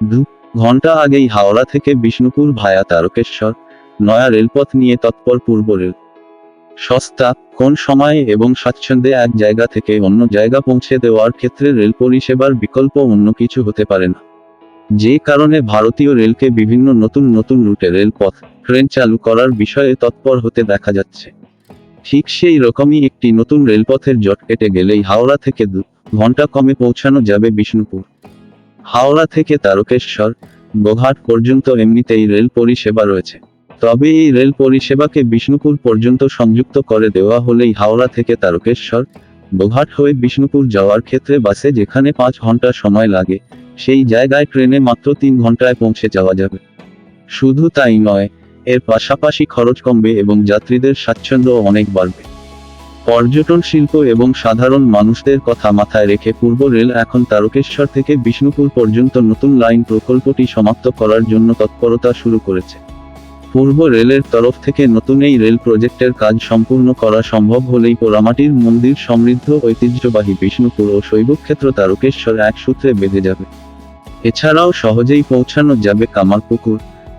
দু ঘণ্টা আগেই হাওড়া থেকে বিষ্ণুপুর ভায়া তারকেশ্বর, নয়া রেলপথ নিয়ে তৎপর পূর্ব রেল। সস্তা, কোন সময়ে এবং স্বাচ্ছন্দ্যে এক জায়গা থেকে অন্য জায়গা পৌঁছে দেওয়ার ক্ষেত্রে রেল পরিষেবার বিকল্প অন্য কিছু হতে পারে না। যে কারণে ভারতীয় রেলকে বিভিন্ন নতুন নতুন রুটে রেলপথ, ট্রেন চালু করার বিষয়ে তৎপর হতে দেখা যাচ্ছে। ঠিক সেই রকমই একটি নতুন রেলপথের জট কেটে গেলেই হাওড়া থেকে দু ঘণ্টা কমে পৌঁছানো যাবে বিষ্ণুপুর। হাওড়া থেকে তারকেশ্বর, গোঘাট পর্যন্ত এমনিতেই রেল পরিষেবা রয়েছে। তবে এই রেল পরিষেবাকে বিষ্ণুপুর পর্যন্ত সংযুক্ত করে দেওয়া হলেই হাওড়া থেকে তারকেশ্বর, গোঘাট হয়ে বিষ্ণুপুর যাওয়ার ক্ষেত্রে বাসে যেখানে পাঁচ ঘণ্টা সময় লাগে, সেই জায়গায় ট্রেনে মাত্র তিন ঘন্টায় পৌঁছে যাওয়া যাবে। শুধু তাই নয় এর পাশাপাশি খরচ কমবে এবং যাত্রীদের স্বাচ্ছন্দ্য অনেক বাড়বে। পর্যটন শিল্প এবং সাধারণ মানুষদের কথা মাথায় রেখে পূর্ব রেল এখন তারকেশ্বর থেকে বিষ্ণুপুর পর্যন্ত নতুন লাইন প্রকল্পটি সমাপ্ত করার জন্য তৎপরতা শুরু করেছে। পূর্ব রেলের তরফ থেকে নতুন এই রেল প্রজেক্টের কাজ সম্পূর্ণ করা সম্ভব হলেই পোড়ামাটির মন্দির সমৃদ্ধ ঐতিহ্যবাহী বিষ্ণুপুর ও শৈবক্ষেত্র তারকেশ্বর এক সূত্রে বেঁধে যাবে। এছাড়াও সহজেই পৌঁছানো যাবে কামারপুকুর।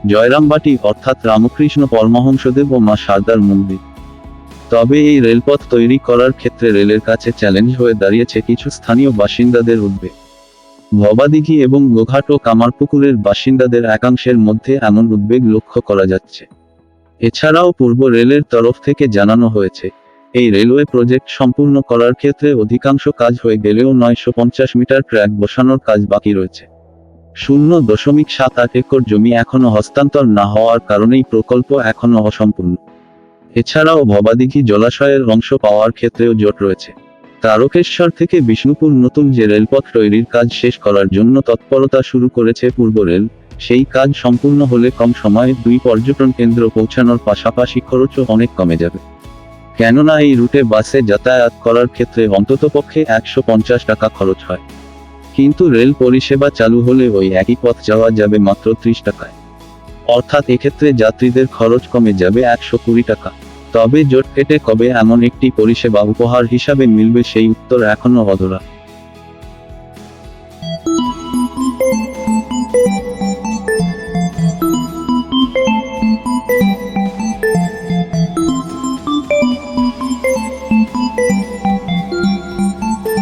জয়রামবাটি অর্থাৎ রামকৃষ্ণ পরমহংসদেব ও মা সারদার মন্দির। তবে এই রেলপথ তৈরি করার ক্ষেত্রে রেলের কাছে চ্যালেঞ্জ হয়ে দাঁড়িয়েছে কিছু স্থানীয় বাসিন্দাদের উদ্বেগ। ভবাদিঘি এবং গোঘাট ও কামারপুকুরের বাসিন্দাদের একাংশের মধ্যে এমন উদ্বেগ লক্ষ্য করা যাচ্ছে। এছাড়াও পূর্ব রেলের তরফ থেকে জানানো হয়েছে, এই রেলওয়ে প্রজেক্ট সম্পূর্ণ করার ক্ষেত্রে অধিকাংশ কাজ হয়ে গেলেও নয়শো পঞ্চাশ মিটার ট্র্যাক বসানোর কাজ বাকি রয়েছে। শূন্য দশমিক সাত আট একর জমি এখনও হস্তান্তর না হওয়ার কারণেই প্রকল্প এখনও অসম্পূর্ণ। এছাড়াও ভবাদিঘি জলাশয়ের অংশ পাওয়ার ক্ষেত্রেও জোট রয়েছে। তারকেশ্বর থেকে বিষ্ণুপুর নতুন যে রেলপথ তৈরির কাজ শেষ করার জন্য তৎপরতা শুরু করেছে পূর্ব রেল, সেই কাজ সম্পূর্ণ হলে কম সময়ে দুই পর্যটন কেন্দ্র পৌঁছানোর পাশাপাশি খরচও অনেক কমে যাবে। কেননা এই রুটে বাসে যাতায়াত করার ক্ষেত্রে অন্ততপক্ষে একশো পঞ্চাশ টাকা খরচ হয়। কিন্তু রেল পরিষেবা চালু হলে ওই একই পথ যাওয়া যাবে মাত্র ত্রিশ টাকায়। অর্থাৎ এক্ষেত্রে যাত্রীদের খরচ কমে যাবে একশো কুড়ি টাকা। তবে জোট কেটে কবে এমন একটি পরিষেবা উপহার হিসাবে মিলবে সেই উত্তর এখনও অধরা।